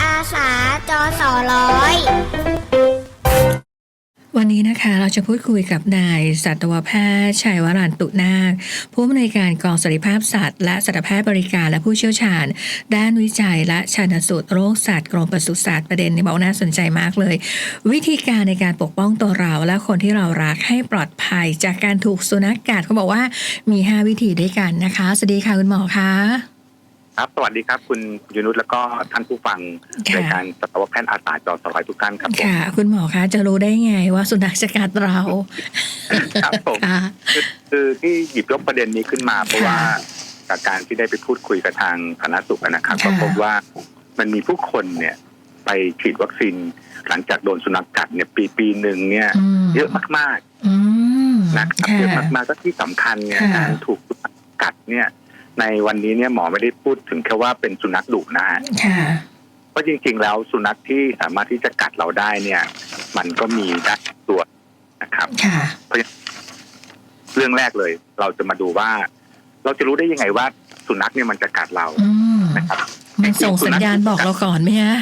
อาสาจอสอร้อย วันนี้นะคะเราจะพูดคุยกับนายสัตวแพทย์ชัยวรันตุนาคผู้อำนวยการกองสัตวภาพสัตว์ และสัตวแพทย์บริการและผู้เชี่ยวชาญ ด้านวิจัยและชันสูตรโรคสัตว์กรมปศุสัตว์ประเด็นนี้บอกน่าสนใจมากเลย วิธีการในการปกป้องตัวเรา และคนที่เรารักให้ปลอดภัยจากการถูกสุนัขกัดเขาบอกว่ามี 5 วิธีด้วยกันนะคะสวัสดีค่ะคุณหมอคะ ครับ สวัสดีครับ คุณยูนุชแล้วก็ท่านผู้ฟังค่ะรายการสัตวแพทย์อาสาจอสลายทุกท่านครับผมค่ะ คุณหมอคะจะรู้ได้ไงว่าสุนัขจะกัดเรา ครับผมค่ะคือคือที่หยิบยกประเด็นนี้ขึ้นมาเพราะค่ะว่าจากการที่ได้ไปพูดคุยกับทางสาธารณสุขนะครับค่ะก็พบว่ามันมีผู้คนเนี่ยไปฉีดวัคซีนหลังจากโดนสุนัขกัดเนี่ยปีปีหนึ่งเนี่ยอืมเยอะมากอืมๆนะครับค่ะเยอะมากๆก็ที่สำคัญเนี่ยค่ะการถูกสุนัขกัดเนี่ย ในวันนี้เนี่ยหมอไม่ได้พูดถึงแค่ว่าเป็นสุนัขดุนะฮะค่ะเพราะจริง ๆ แล้วสุนัขที่สามารถที่จะกัดเราได้เนี่ย มันก็มีได้ตัวนะครับค่ะเรื่องแรกเลย เราจะมาดูว่า เราจะรู้ได้ยังไงว่า สุนัขเนี่ยมันจะกัดเราอืมนะครับมันส่งสัญญาณบอกเราก่อนไหมฮะ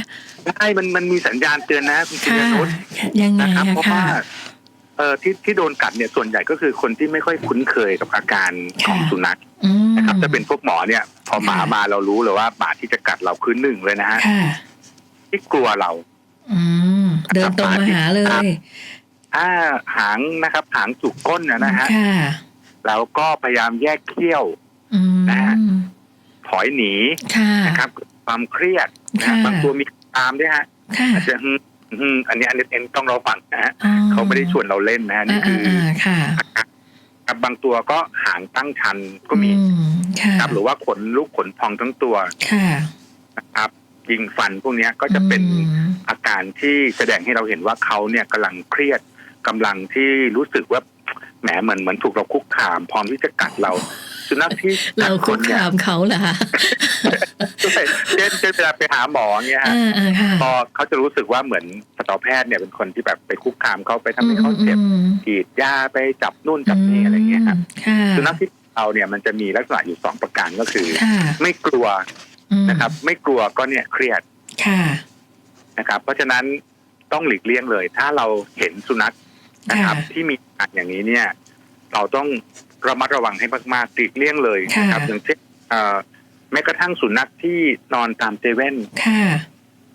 ใช่มันมันมีสัญญาณเตือนนะคุณชิค่ะนนุชยังไงนะครับอะ เพราะค่ะว่าเอ่อที่ที่โดนกัดเนี่ยส่วนใหญ่ก็คือคนที่ไม่ค่อยคุ้นเคยกับอาการของค่ะสุนัขอืมนะครับจะเป็นพวกหมอเนี่ย พอหมาค่ะมาเรารู้เลยว่าหมาที่จะกัดเราคือหนึ่งเลยนะฮะค่ะที่กลัวเราอืมเดินตรงมาหาเลยถ้าหางนะครับ หางจุกก้นนะนะฮะค่ะแล้วก็พยายามแยกเขี้ยวอืมนะฮะถอยหนีค่ะนะครับ ความเครียดนะค่ะบางตัวมีตามด้วยฮะค่ะอาจจะ ฮึมฮึมอันนี้อันนี้เอ็นต้องเราฟังนะฮะอ๋อเขาไม่ได้ชวนเราเล่นนะฮะนี่คือออ่าๆค่ะครับบางตัวก็หางตั้งชันก็มีอืมค่ะครับ หรือว่าขนลุกขนพองทั้งตัวค่ะนะครับ ยิงฟันพวกเนี้ยก็จะเป็นอืมอาการที่แสดงให้เราเห็นว่าเขาเนี่ยกำลังเครียดกำลังที่รู้สึกว่าแหมเหมือนเหมือนถูกเราคุกคาม พร้อมที่จะกัดเราสุนัขที่เรากัดคุกเนี่ย คามเขาเหรอคะใช่ เช่นเช่นเวลาไปหาหมอเนี่ยฮะพอเขาจะรู้สึกว่าเหมือนสัตวแพทย์เนี่ยเป็นคนที่แบบไปคุกคามเขาไปทำให้เขาเจ็บกีดยาไปจับนู่นจับนี่อะไรเงี้ยครับสุนัขที่เราเนี่ยมันจะมีลักษณะอยู่สองประการก็คือ ไม่กลัวนะครับ ไม่กลัวก็เนี่ยเครียดนะครับ เพราะฉะนั้นต้องหลีกเลี่ยงเลย ถ้าเราเห็นสุนัขนะครับ ที่มีอาการอย่างนี้เนี่ย เราต้องระมัดระวังให้มากๆหลีกเลี่ยงเลยนะครับอย่างเช่น แม้กระทั่งสุนัขที่นอนตามเซเว่นค่ะ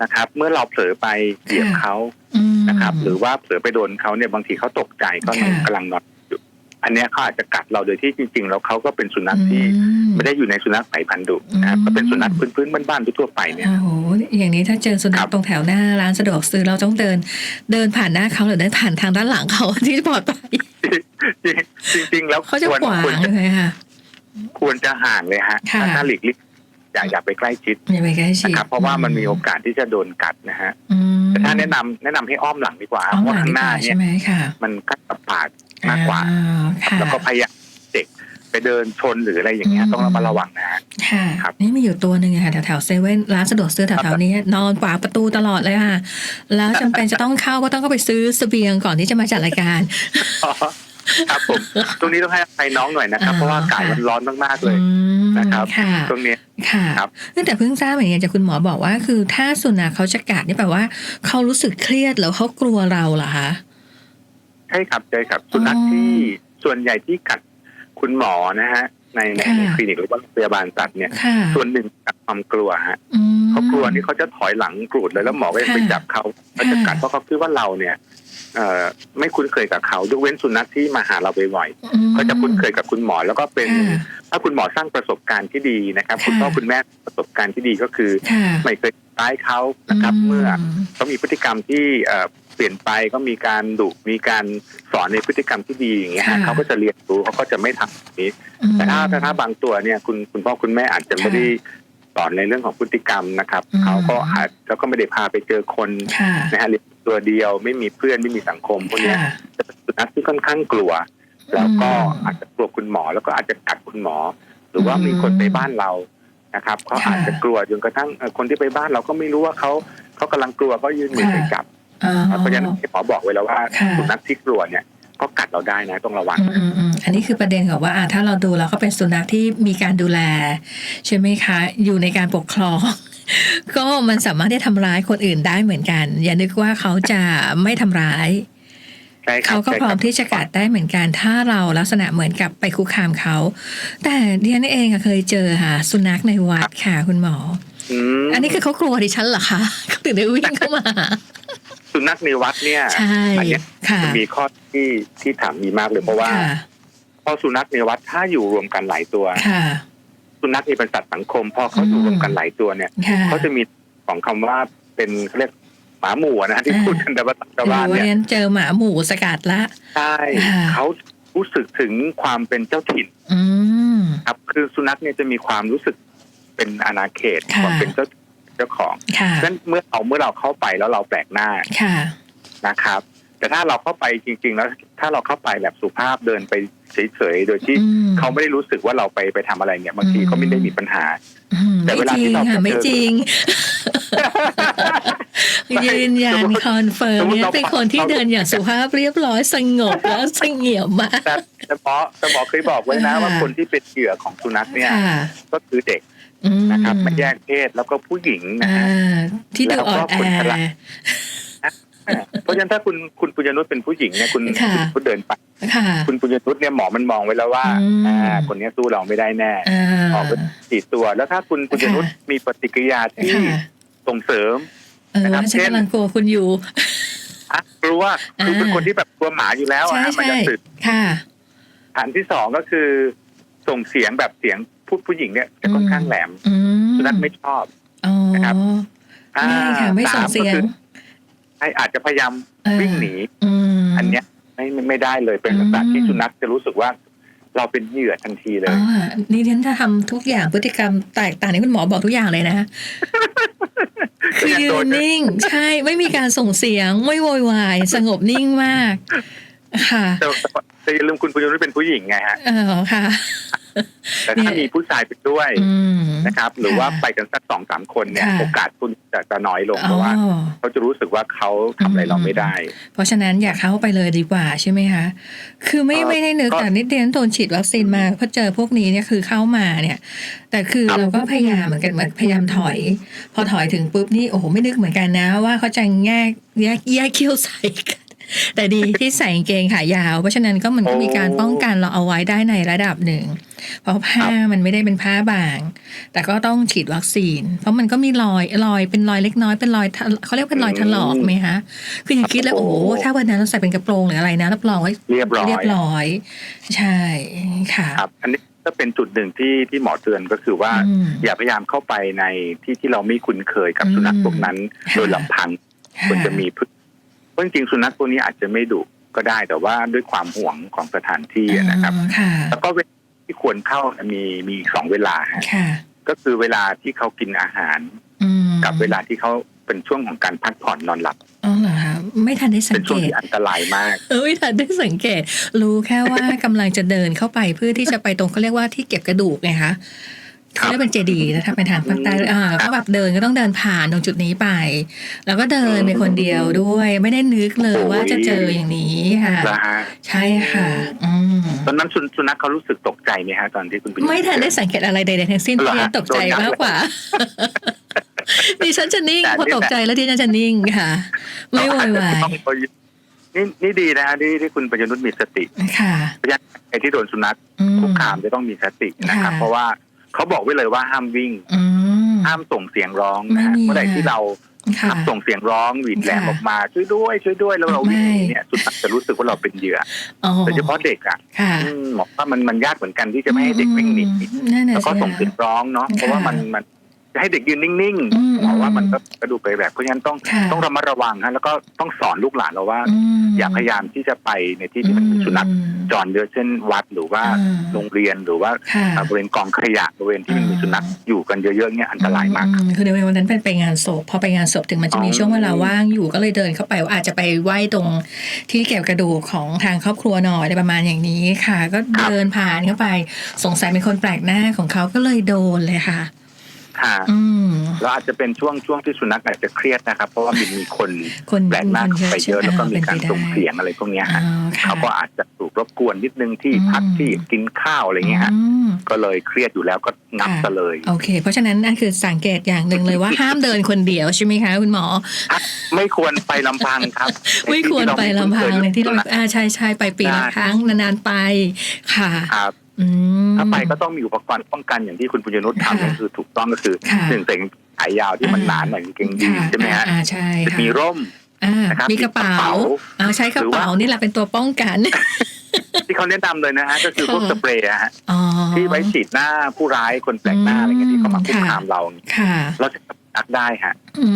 นะครับ เมื่อเราเผลอไปเหยียบค่ะเขาอืมนะครับ หรือว่าเผลอไปโดนเขาเนี่ยบางทีเขาตกใจก็ค่ะกำลังนอนอยู่อันเนี้ยเขาอาจจะกัดเราโดยที่จริง ๆ แล้วเขาก็เป็นสุนัขที่อืมไม่ได้อยู่ในสุนัขสายพันธุ์ดุนะครับอืมก็เป็นสุนัขพื้นๆบ้านๆทั่วๆไปเนี่ยโอ้โหอย่างนี้ถ้าเจอสุนัครัขบตรงแถวหน้าร้านสะดวกซื้อเราต้องเดิน เดินผ่านหน้าเขาหรือเดินผ่านทางด้านหลังเขาที่ปลอดภัยจริงๆแล้วเขาจะควรขวาควรงจะเลยค่ะควรจะห่างเลยฮะค่ะถ้าถ้าหลีกเลี่ยง อย่าอย่าไปใกล้ชิดอย่าไปใกล้ชิดนะครับเพราะว่ามันมีโอกาสที่จะโดนกัดนะฮะอืมแต่ถ้าแนะนำแนะนำให้อ้อมหลังดีกว่าอ้อมเพราะหลังข้างดีหกน้าว่าเนี่ใช่ยไหมค่ะมันกัดกับปากมากกว่าอ่ค่ะแล้วก็พยายามเด็กไปเดินชนหรืออะไรอย่างเงี้ยอืมต้องระมัดระวังนะฮะค่ะครับนี่มีอยู่ตัวหนึ่งอะค่ะแถวแถวเซเว่นร้านสะดวกซื้อแถวแถวนี้นอนขวางประตูตลอดเลยค่ะ แล้วจำเป็นจะต้องเข้าก็ต้องเข้าไปซื้อเสบียงก่อนที่จะมาจัดรายการครับผมตรงนี้ต้องให้อภัยน้องหน่อยนะครับอ่าเพราะว่าอากาศค่ะมันร้อนมากๆเลยอืมนะครับค่ะตรงเนี้ย ค่ะครับแต่เพิ่งทราบเหมือนกันจากคุณหมอบอกว่า คือถ้าสุนัขเขาจะกัดนี่แปลว่าเขารู้สึกเครียดแล้วเขากลัวเราเหรอคะใช่ครับใช่ครับ สุนัขอ๋อที่ส่วนใหญ่ที่กัดคุณหมอนะฮะ ในในค่ะในคลินิกหรือว่าโรงพยาบาลสัตว์เนี่ย ค่ะ ส่วนหนึ่งจากความกลัวฮะอืม เขากลัวนี่เขาจะถอยหลังกรูดเลยแล้วหมอก็จะค่ะไปจับเขาเขาจะกัดเพราะเขาคิดว่าเราเนี่ยเอ่อไม่คุ้นเคยกับเขายกเว้นสุนัขที่มาหาเราบ่อยอืมๆก็จะคุ้นเคยกับคุณหมอแล้วก็เป็น ค่ะถ้าคุณหมอสร้างประสบการณ์ที่ดีนะครับค่ะคุณพ่อคุณแม่ประสบการณ์ที่ดีก็คือ ค่ะไม่เคยร้ายเขานะครับ เมื่อ เขามีพฤติกรรมที่เอ่อ เปลี่ยนไปก็มีการดุมีการสอนในพฤติกรรมที่ดีอย่างเงี้ยฮะค่ะเขาก็จะเรียนรู้เขาก็จะไม่ทำแบบนี้อืมแต่ถ้าถ้าถ้าบางตัวเนี่ยคุณคุณพ่อคุณแม่อาจจะไม่ได้สอนในเรื่องของพฤติกรรมนะครับอืมเขาก็อาจแล้วก็ไม่ได้พาไปเจอคนค่ะนะฮะเลี้ยงตัวเดียวไม่มีเพื่อนไม่มีสังคมพวกเนี้ยค่ะจะเป็นสุนัขที่ค่อนข้างกลัว แล้วก็อืมอาจจะกลัวคุณหมอแล้วก็อาจจะกัดคุณหมอ หรือว่าอืมมีคนไปบ้านเรานะครับเขาค่ะอาจจะกลัวจนกระทั่งเอ่อคนที่ไปบ้านเราก็ไม่รู้ว่าเขาเขากำลังกลัวก็ยื่นมือไปจับอ๋อ เพราะฉะนั้นที่หมอบอกไว้แล้วว่าค่ะสุนัขที่กลัวเนี่ยก็กัดเราได้นะต้องระวังอืมอืมอืมอันนี้คือประเด็นของว่าอะถ้าเราดูแล้วเขาเป็นสุนัขที่มีการดูแล ใช่ไหมคะ อยู่ในการปกครอง ก็มันสามารถที่จะทำร้ายคนอื่นได้เหมือนกัน อย่านึกว่าเขาจะไม่ทำร้ายใช่ครับเขาก็ใช่พร้อคมบที่จะกัดได้เหมือนกัน ถ้าเราลักษณะเหมือนกับไปคุกคามเขา แต่ดิฉันเองอะเคยเจอค่ะ สุนัขในวัดค่ะคุณหมออืมอันนี้คือเขากลัวดิฉันเหรอคะเขาถึงได้วิ่งเข้ามา สุนัขในวัดเนี่ยใช่อันเนี้ยค่ะจะมีข้อที่ที่ถามดีมากเลยเพราะว่าค่ะพอสุนัขในวัดถ้าอยู่รวมกันหลายตัว ค่ะสุนัขนี่เป็นสัตว์สังคม พอเขาอยู่อืมรวมกันหลายตัวเนี่ยค่ะเขาจะมีของคำว่าเป็นเขาเรียกหมาหมู่นะฮะที่อ่าพูดกันแต่ว่าชาวหรืบ้านอว่าเนี่ยฉันเจอหมาหมูสกัดละ ใช่ค่ะ เขารู้สึกถึงความเป็นเจ้าถิ่นอืม ครับ คือสุนัขเนี่ยจะมีความรู้สึกเป็นอาณาเขตค่ะ ความเป็นเจ้า เจ้าของค่ะฉะนั้นเมื่อเอาเมื่อเราเข้าไปแล้วเราแปลกหน้าค่ะนะครับ แต่ถ้าเราเข้าไปจริง ๆ แล้ว ถ้าเราเข้าไปแบบสุภาพเดินไปเฉยๆโดยที่อืมเขาไม่ได้รู้สึกว่าเราไปไปทำอะไรเนี่ยบางทีอืมเขาไม่ได้มีปัญหาอืมแต่ไม่เวลาจริที่งเราค่ะไปเจอไม่จริงยืนยันคอนเฟิร์มสมมุติเนี่ยเราเป็นคนที่เดินอย่างสุภาพเรียบร้อยสงบแล้วเสงี่ยมมากแต่แต่หมอแต่หมอเคยบอกไว้นะค่ะว่าคนที่เป็นเหยื่อของสุนัขเนี่ยค่ะก็คือเด็กอืม นะครับไม่แยกเพศแล้วก็ผู้หญิงนะอ่ฮะาที่ดูแล้วอ่ก็อนแอคนฉลาดเพราะฉะนั้นถ้าคุณคุณปุญญนุชเป็นผู้หญิงเนี่ยคุณค่ะคุณคุณเดินไปค่ะคุณปุญญนุชเนี่ยหมอมันมองไว้แล้วว่าอืมอ่าคนเนี้ยสู้เราไม่ได้แน่อ่าออกไปสี่ตัว แล้วถ้าคุณปุญญนุชค่ะมีปฏิกิริยาที่ค่ะส่งเสริมเออนะครับฉันเช่นกำลังกลัวคุณอยู่อะกลัวคือเป็นอ่าคนที่แบบกลัวหมาอยู่แล้วใช่อะมันใช่จะสึกค่ะฐานที่สองก็คือส่งเสียงแบบเสียง พูดผู้หญิงเนี่ยจะค่อนข้างแหลมอืมสุนัขไม่ชอบอ๋อนะครับอ่าไม่ค่ะไม่ส่งามเสียก็งคือให้อาจจะพยายามเออวิ่งหนีอืมอันเนี้ยไม่ไม่ไม่ได้เลยเป็นอืมลักษณะที่สุนัขจะรู้สึกว่าเราเป็นเหยื่อทันทีเลยอ๋อนี่ฉันจะทำทุกอย่างพฤติกรรมแตกต่างที่คุณหมอบอกทุกอย่างเลยนะ คือยืนนิ่ง ใช่ไม่มีการส่งเสียง ไม่โวยวาย สงบนิ่งมาก ค่ะแต่แต่แต่อย่าลืมคุณปุญญนุชเป็นผู้หญิงไงฮะเออค่ะ แต่ถ้าเนี่ยมีผู้ชายไปด้วยอืมนะครับ หรือว่าค่ะไปกันสักสองสามคนเนี่ยค่ะโอกาสคุณจะจะน้อยลงอ๋เพราะว่าอเขาจะรู้สึกว่าเขาทำอะไรเราไม่ได้ เพราะฉะนั้นอยากเข้าไปเลยดีกว่าใช่ไหมคะ คือไม่เอ่อไม่ได้นึกก็แต่นิดเดียวโดนฉีดวัคซีนมาพอเจอพวกนี้เนี่ยคือเข้ามาเนี่ย แต่คือครับเราก็พยายามเหมือนกันเหมือนพยายามถอย พอถอยถึงปุ๊บนี่โอ้โหไม่นึกเหมือนกันนะ ว่าเขาจะแยกแยกแยกเขี้ยวใส่กัน แต่ดีที่ใส่กางเกงขายาว เพราะฉะนั้นก็มันก็มีการป้องกันเราเอาไว้ได้ในระดับหนึ่ง เพราะผ้ามันไม่ได้เป็นผ้าบาง แต่ก็ต้องฉีดวัคซีน เพราะมันก็มีรอยรอยเป็นรอยเล็กน้อยเป็นรอยทะเขาเรียกเป็นรอยถลอกไหมคะคือยังคิดเลยโอ้โอ้โหโหถ้าวันนั้นเราใส่เป็นกระโปรงหรืออะไรนะรับรองว่าเรียบร้อยเรียบร้อย ใช่ค่ะครับอันนี้ก็เป็นจุดหนึ่งที่ที่หมอเตือนก็คือว่าอืมอย่าพยายามเข้าไปในที่ที่เราไม่คุ้นเคยกับอืมสุนัขพวกนั้นค่ะโดยลำพังควรจะมีพฤเพ ราะจริงๆสุนัขพวกนี้อาจจะไม่ดุก็ได้แต่ว่าด้วยความห่วงของสถานที่อะนะครับอ๋อค่ะแล้วก็เวลาที่ควรเข้ามีมีสองเวลาฮะค่ะก็คือเวลาที่เขากินอาหารอืมกับเวลาที่เขาเป็นช่วงของการพักผ่อนนอนหลับอ๋อเหรอคะไม่ทันได้สัเป็นงช่วงเกตที่อันตรายมากเออไม่ทันได้สังเกต รู้แค่ว่ากำลังจะเดินเข้าไปเพื่อที่จะไปตรงเขาเรียกว่าที่เก็บกระดูกไงคะครับ เขาเรียกเป็นเจดีย์นะถ้าเป็นทางภาคใต้อ่าก็แบบเดินก็ต้องเดินผ่านตรงจุดนี้ไป แล้วก็เดินไปคนเดียวด้วย ไม่ได้นึกเลยว่าจะเจออย่างนี้ค่ะนะฮะใช่ค่ะ อืมตอนนั้นสุสุนัขเขารู้สึกตกใจไหมฮะตอนที่คุณไปไม่ทันได้สังเกตอะไรใดๆทั้งสิ้นเหรอฮะเพียงตกใจมากกว่าดิฉันจะนิ่งพอตกใจแล้วดิฉันจะนิ่งค่ะ ไม่โวยวายนี่นี่ดีนะฮะที่ที่คุณปัญญนุชมีสติค่ะเพราะฉะนั้นไอ้ที่โดนสุนัขอืมคุกคามจะต้องมีสตินะครับค่ะเพราะว่า เขาบอกไว้เลยว่าห้ามวิ่ง อืม ห้ามส่งเสียงร้องนะฮะไม่มีเมื่อไหร่ที่เราค่ะส่งเสียงร้องหวีดแหลมค่ะออกมาช่วยด้วย ช่วยด้วยแล้วเราวิ่งหนีไม่ เนี่ยสุนัขจะรู้สึกว่าเราเป็นเหยื่ออ๋อโดยเฉพาะเด็กอะค่ะอืมบอกว่ามันมันยากเหมือนกันที่จะไม่ให้เด็กวิ่งหนีอืมนั่นน่ะแล้วก็สิส่งเสียงร้องเนาะเพราะว่ามันมันจะ ให้เด็กยืนนิ่งอืมๆบอกว่ามันก็กระดูกไปแบบเพราะฉะนั้นต้องค่ะ ต้องระมัดระวังฮะแล้วก็ต้องสอนลูกหลานเราว่า มอย่าพยายามที่จะไปในที่ที่มันมีสุนัขอืม จรเยอะเช่นวัดหรือว่าอ่า โรงเรียนหรือว่าค่ะ อ่าบริเวณกองขยะบริเวณที่มันมีอ่าสุนัขอยู่กันเยอะๆเนี่ยอันตรายมาก อืคือในวันนั้นเป็นไปงานศพพอไปงานศพถึงมันจะมีอ๋อ ช่วงเวลาว่างอยู่ก็เลยเดินเข้าไปว่าอาจจะไปไหว้ตรงที่เก็บกระดูกของทางครอบครัวหน่อยอะไรประมาณอย่างนี้ค่ะ ก็เดินผ่านเข้าไป สงสัยเป็นคนแปลกหน้าของเขาก็เลยโดนเลยค่ะ ค่ะอืมแล้วอาจจะเป็นช่วงช่วงที่สุนัขอาจจะเครียดนะครับ เพราะว่ามีมีคนคนแปลกหน้าคนเข้าไปเยอะใช่แล้วก็ไหมีการป็นไปส่งได้เสียงอะไรพวกเนี้ยฮะอ๋อค่ะเขาก็อาจจะถูกรบกวนนิดนึงที่อืมพักที่กินข้าวอะไรเงี้ยฮะอืมก็เลยเครียดอยู่แล้วก็งับค่ะซะเลยโอเค เพราะฉะนั้นนั่นคือสังเกตอย่างหนึ่งเลยว่าห้ามเดินคนเดียวใช่ไหมคะคุณหมอ ไม่ควรไปลำพังครับ ไม่ควรไปลำพังในที่เราสุนัขอ่าใช่ใช่ไปปีละใช่ครั้งนานๆไปค่ะครับ อืม ถ้าไปก็ต้องมีอุปกรณ์ป้องกันอย่างที่คุณปุญญนุชค่ะทำนั่นคือถูกต้องก็คือค่ะ หนึ่งใส่ขายาวที่มันอ่าหนาหน่อยกางเกงยีนค่ะใช่ไหมฮะอ่าใช่ค่ะมีร่ม อ่านะครับมีกระเป๋ามีกระเป๋าอ่าใช้กระเป๋าหรือว่านี่แหละเป็นตัวป้องกัน ที่เขาแนะนำเลยนะฮะก็คือพวกค่ะ สเปรย์อะฮะอ๋อ ที่ไว้ฉีดหน้าผู้ร้ายคนแปลกหน้าอะไรเงี้ยที่เขามาคุกค่ะ คามเราค่ะ เราจะอักได้ฮะอื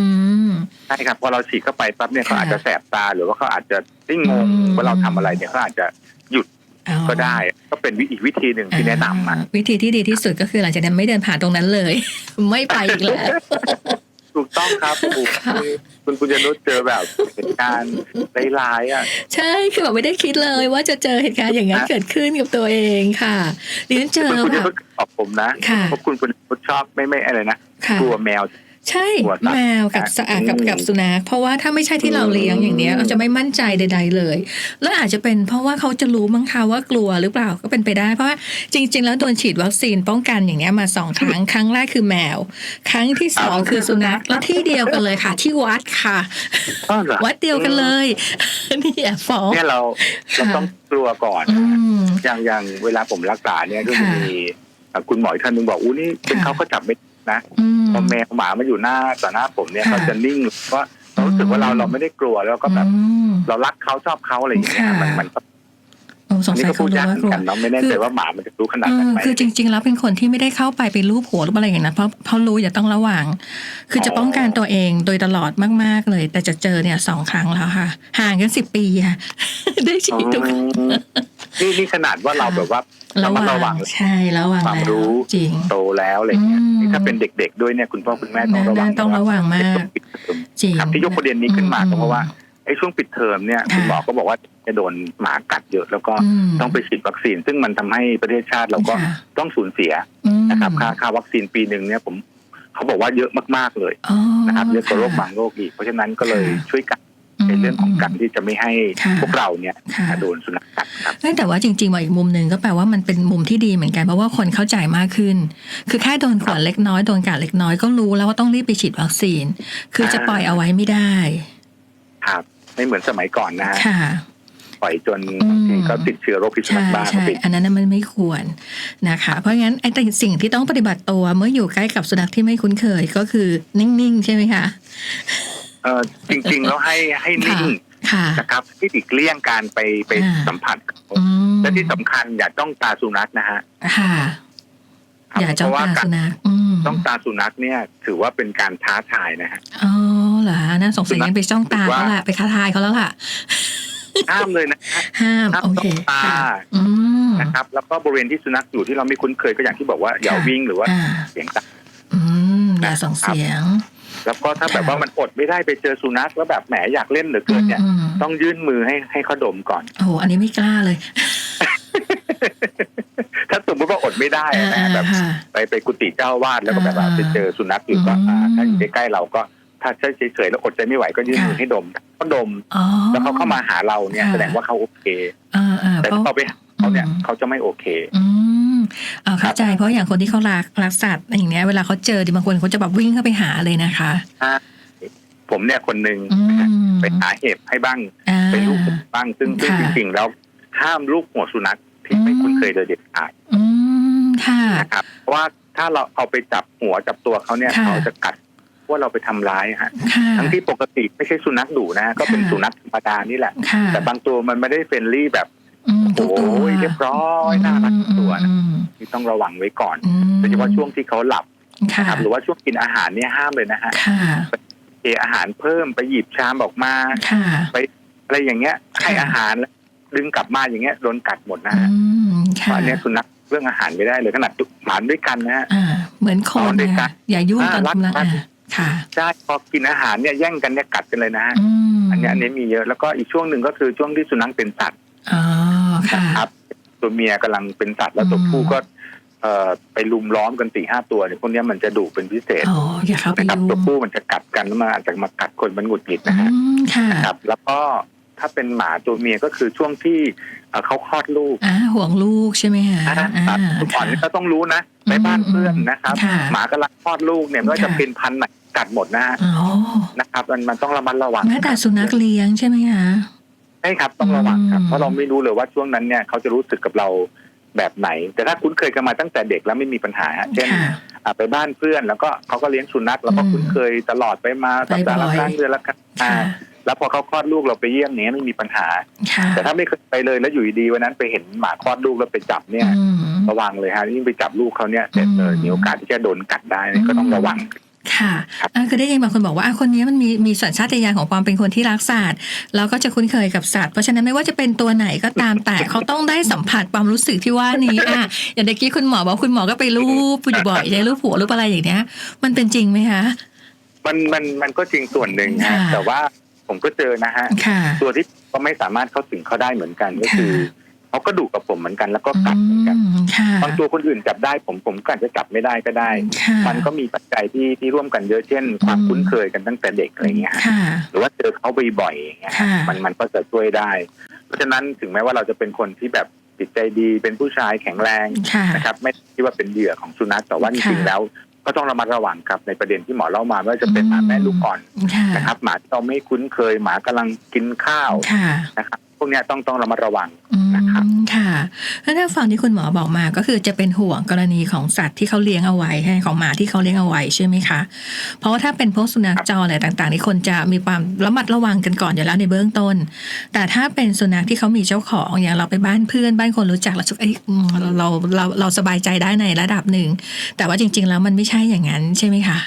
ม ใช่ครับพอเราฉีดเข้าไปปั๊บเนี่ยค่ะเขาอาจจะแสบตาหรือว่าเขาอาจจะติ้งงงอืม ว่าเราทำอะไรเนี่ยเขาอาจจะอ๋อ ก็ได้ก็เป็นวิอีกวิธีหนึ่งที่แนะนำอ่าอะวิธีที่ดีที่สุดก็คือหลังจากนั้นไม่เดินผ่านตรงนั้นเลย ไม่ไปอีกแล้วถูกต้องครับโอ้โหค่ะคุณปุญญนุชเจอแบบเหตุการณ์ร้ายๆอะใช่คือแบบไม่ได้คิดเลยว่าจะเจอเหตุการณ์อย่างนั้นนะเกิดขึ้นกับตัวเองค่ะดิฉันเจอคุณปุญแบญบนุชบอกผมนะค่ะเพราะคุณปุญญนุชชอบไม่ไม่อะไรนะค่ะกลัวแมว ใช่หัวสัตว์แมวกับสะอาดกับอืมกับสุนัขเพราะว่าถ้าไม่ใช่ที่เราเลี้ยงอย่างเนี้ยอืมเราจะไม่มั่นใจใด ๆเลย แล้วอาจจะเป็นเพราะว่าเขาจะรู้มั้งคะว่ากลัวหรือเปล่าก็เป็นไปได้ เพราะว่าจริง ๆ แล้วโดนฉีดวัคซีนป้องกันอย่างเนี้ยมาสองครั้งครั้งแรกคือแมว ครั้งที่สองคือสุนัขแล้วที่เดียวกันเลยค่ะ ที่วัดค่ะอ้าวเหรอวัดเดียวกันเลยนี่แอบฟ้องเนี่ยเราเราค่ะต้องกลัวก่อนอืมอย่างอย่างเวลาผมรักษาเนี่ยก็จะค่ะมีเอ่อคุณหมออีกท่านหนึงบอกอู้นี่เป็นค่ะเขาก็จับไม่ได้ นะอืมพอแมวหมามาอยู่หน้าต่อหน้าผมเนี่ยค่ะเขาจะนิ่งเพราะเรารู้สึกว่าเราอืมเราไม่ได้กลัวแล้วก็แบบอืมเรารักเขาชอบเขาอะไรอย่างเงี้ยค่ะมันมันก็โอ้สงนี่สัยก็เขาพูดรู้ยากเหว่ามืกอลัวนกันเนาะไม่แน่คืใจอว่าหมามันจะรู้ขนาดเอนั้นอไหมคือจริง ๆ แล้วเป็นคนที่ไม่ได้เข้าไปไปรูปหัวหรืออะไรอย่างนั้นเพราะเพราะรู้อย่าต้องระวัง คือจะอ๋อป้องกันตัวเองโดยตลอดมาก ๆ เลย แต่จะเจอเนี่ยสองครั้งแล้วค่ะ ห่างกันสิบปีค่ะ ได้ฉีดทุกครั้งอืมนี่นี่ขนาดว่าเราแบบว่า ระมัดระวัวังงใช่ระวังความแล้วรู้จริงโตแล้วอะไรเงี้ยอืมนี่ถ้าเป็นเด็ก ๆ ด้วยเนี่ยคุณพ่อคุณแม่ต้องระวังต้องระวังมากปิดเทอมจริงครับที่ยกประเด็นนี้ขึ้นมาอืมก็เพราะว่าไอ้ช่วงปิดเทอมเนี่ยค่ะคุณหมอก็บอกว่าจะโดนหมากัดเยอะ แล้วก็อืมต้องไปฉีดวัคซีน ซึ่งมันทำให้ประเทศชาติเราก็ค่ะต้องสูญเสียอืมนะครับค่าค่าวัคซีนปีหนึ่งเนี่ยผมเขาบอกว่าเยอะมากๆเลยอ๋อนะครับเยอะกว่าโรคบางโรคอีกเพราะฉะนั้นก็เลยค่ะช่วยกัน ในเรื่องของการที่จะไม่ให้ค่ะพวกเราเนี่ยค่ะโดนสุนัขกัดครับไม่แต่ว่าจริงๆว่าอีกมุมหนึ่งก็แปลว่ามันเป็นมุมที่ดีเหมือนกันเพราะว่าคนเข้าใจมากขึ้น คือแค่โดนขวดเล็กน้อยโดนกัดเล็กน้อยก็รู้แล้วว่าต้องรีบไปฉีดวัคซีน คือจะปล่อยเอาไว้ไม่ได้ครับไม่เหมือนสมัยก่อนนะฮะค่ะปล่อยจนอืมบางทีก็ติดเชื้อโรคพิษสุนัใช่ขบ้าใช่ก็ติดอันนั้นน่ะมันไม่ควรนะคะ เพราะงั้นไอ้แต่สิ่งที่ต้องปฏิบัติตัวเมื่ออยู่ใกล้กับสุนัขที่ไม่คุ้นเคยก็คือนิ่งๆ ใช่ไหมคะ เออจริงๆแล้วให้ให้นิ่งค่ะนะครับที่หลีกเลี่ยงการไปไปอ่า สัมผัสเขาอืมและที่สำคัญอย่าจ้องตาสุนัขนะฮะค่ะ ครับอย่าจ้องเพราะว่าตาการสุนัขอืมจ้องตาสุนัขเนี่ย ถือว่าเป็นการท้าทายนะฮะ อ๋อเหรอน่าสงสัยยังไปจ้องตาเขาละไปท้าทายเขาแล้วล่ะ ห้ามเลยนะฮะ ห้ามห้ามโอเคจ้องตา ค่ะอืม นะครับ แล้วก็บริเวณที่สุนัขอยู่ที่เราไม่คุ้นเคยก็อย่างที่บอกว่าอย่าค่ะ วิ่งหรือว่าอ่าเสียงดัง อืมอย่าส่งเสียง แล้วก็ถ้าแบบว่ามันอดไม่ได้ไปเจอสุนัขแล้วแบบแหมอยากเล่นเหลือเกินเนี่ยอืมต้องยื่นมือให้ให้เขาดมก่อนโอ้โหอันนี้ไม่กล้าเลย ถ้าสมมติว่าอดไม่ได้นะอ่าแบบค่ะไปไปกุฏิเจ้าอาวาดแล้วก็แบบว่าอ่าไปเจอสุนัขอยู่ก็อืมอ่าถ้าอยู่ใกล้ๆเราก็ถ้าเฉยๆแล้วอดใจไม่ไหวก็ยื่นมือค่ะให้ดมก็ดมอ๋อแล้วเขาเข้ามาหาเราเนี่ยค่ะแสดงว่าเขาโอเคอ่าอ่าแต่เพราะถ้าเราไปหาเขาเนี่ยอืมเขาจะไม่โอเคอืมอ่า เข้าใจเพราะอย่างคนที่เขารักรักสัตว์อย่างเนี้ยเวลาเขาเจอดิบางคนเขาจะแบบวิ่งเข้าไปหาเลยนะคะผมเนี่ยคนหนึ่งอืมไปหาเห็บให้บ้างอ่าไปลูกหัวบ้างซึ่งซึ่งค่ะจริงๆแล้วห้ามลูกหัวสุนัขที่ไม่อืมคุ้นเคยโดยเด็ดขาดอืมค่ะนะครับเพราะว่าถ้าเราเอาไปจับหัวจับตัวเขาเนี่ยค่ะเขาจะกัดว่าเราไปทำร้ายฮะค่ะทั้งที่ปกติไม่ใช่สุนัขดุนะ ก็เป็นค่ะสุนัขธรรมดานี่แหละค่ะแต่บางตัวมันไม่ได้เฟรนลี่แบบ อืมทุกโอ้ตัวยเรียบร้อยน่ารักทุกตัวนะอืมที่ต้องระวังไว้ก่อนอืมโดยเฉพาะช่วงที่เขาหลับค่ะครับหรือว่าช่วงกินอาหารเนี่ยห้ามเลยนะฮะค่ะเทอาหารเพิ่มไปหยิบชามออกมาค่ะอะไรอย่างเงี้ยให้ค่ะอาหารแล้วดึงกลับมาอย่างเงี้ยโดนกัดหมดนะอืฮะมเพค่ะราะอันเนี้ยสุนัขเรื่องอาหารไม่ได้เลยขนาดหมาด้วยกันนะฮะอ่าเหมือนคนนอนด้วยนะกัคะนอย่ายุ่งตอนอ่ารักกำลังกันอ่าค่ะใช่พอกินอาหารเนี่ยแย่งกันเนี่ยกัดกันเลยนะฮะอืมอันเนี้ยอันนี้มีเยอะแล้วก็อีกช่วงหนึ่งก็คือช่วงที่สุนัขเป็นสัตว์อ๋อ ค่ะนะครับตัวเมียกำลังเป็นสัตว์แล้วตัวอืมผู้ก็เอ่อไปลุมล้อมกันสี่ห้าตัวเนี่ยพวกเนี้ยมันจะดุเป็นพิเศษอ๋ออย่าเข้าไปนะครับยุ่ตัวงผู้มันจะกัดกันแล้วมันอาจจะมากัดคนมันหงุดหงิดอืนะฮะมค่ะครับ แล้วก็ถ้าเป็นหมาตัวเมียก็คือช่วงที่เอ่อเขาคลอดลูกอ่าห่วงลูกใช่ไหมคะนะครับคุณอ่อนนี่ก็ต้องรู้นะไปบ้านเพื่อนนะครับค่ะหมากำลังคลอดลูกเนี่ยไม่ว่าจะค่ะเป็นพันธุ์ไหนกัดหมดนะฮะอ๋อนะครับ มันมันต้องระมัดระวังแม้แต่สุนัขเลี้ยงใช่ไหมคะ ใช่ครับต้องระวังครับอืมเพราะเราไม่รู้เลยว่าช่วงนั้นเนี่ยเขาจะรู้สึกกับเราแบบไหน แต่ถ้าคุ้นเคยกันมาตั้งแต่เด็กแล้วไม่มีปัญหาฮะเช่นค่ะอะไปบ้านเพื่อนแล้วก็เขาก็เลี้ยงสุนัขแล้วก็อืมคุ้นเคยตลอดไปมาสัปดาห์ละบ่อยๆครั้งเดือนละครั้งอ่าค่ะแล้วพอเขาคลอดลูกเราไปเยี่ยมเนี้ยไม่มีปัญหาค่ะแต่ถ้าไม่เคยไปเลยแล้วอยู่ดีๆวันนั้นไปเห็นหมาคลอดลูกแล้วไปจับเนี่ยอืมระวังเลยฮะยิ่งไปจับลูกเขาเนี่ยเสร็จเลยอืมมีโอกาสที่จะโดนกัดได้ก็ต้องระวัง ค่ะครับอ่าคือได้ยินบางคนบอกว่าอะคนนี้มันมีมีสัญชาตญาณของความเป็นคนที่รักสัตว์แล้วก็จะคุ้นเคยกับสัตว์เพราะฉะนั้นไม่ว่าจะเป็นตัวไหนก็ตามแต่เขาต้องได้สัมผัสความรู้สึกที่ว่านี้อะอย่างเมื่อกี้คุณหมอบอกคุณหมอก็ไปรูปอยู่บ่อยใช้รูปหัวรูปอะไรอย่างเนี้ย มันเป็นจริงไหมคะมันมันมันก็จริงส่วนหนึ่งฮะค่ะแต่ว่าผมก็เจอนะฮะค่ะตัวที่ก็ไม่สามารถเข้าถึงเขาได้เหมือนกันก็คือ เขาก็ดุกับผมเหมือนกันแล้วก็กัดเหมือนกันอืมค่ะบางตัวคนอื่นจับได้ผมผมก็อาจจะจับไม่ได้ก็ได้ค่ะมันก็มีปัจจัยที่ที่ร่วมกันเยอะเช่น ความอืมคุ้นเคยกันตั้งแต่เด็กอะไรเงี้ยฮะค่ะหรือว่าเจอเขาบ่อยๆอย่างเงี้ยค่ะมันมันก็จะช่วยได้ เพราะฉะนั้นถึงแม้ว่าเราจะเป็นคนที่แบบจิตใจดีเป็นผู้ชายแข็งแรงค่ะนะครับ ไม่คิดว่าเป็นเหยื่อของสุนัขแต่ว่าจริงๆค่ะแล้วก็ต้องระมัดระวังครับในประเด็นที่หมอเล่ามาไม่ว่าจะเป็นหมาแม่ลูกอ่อนค่ะนะครับหมาที่เราไม่คุ้นเคยหมากำลังกินข้าวค่ะนะครับพ วกเนี้ยต้องต้องระมัดระวังอืมนะครับค่ะแล้วถ้าฟังที่คุณหมอบอกมาก็คือจะเป็นห่วงกรณีของสัตว์ที่เขาเลี้ยงเอาไว้ให้ของหมาที่เขาเลี้ยงเอาไว้ใช่ไหมคะ เพราะว่าถ้าเป็นพวกสุนัขจรอะไรต่างๆนี่คนจะมีความระมัดระวังกันก่อนอยู่แล้วในเบื้องต้น แต่ถ้าเป็นสุนัขที่เขามีเจ้าของอย่างเราไปบ้านเพื่อนบ้านคนรู้จักเราสุกเอ้ยอืมเราเราเราเราสบายใจได้ในระดับหนึ่ง แต่ว่าจริง ๆ แล้วมันไม่ใช่อย่างนั้นใช่ไหมคะ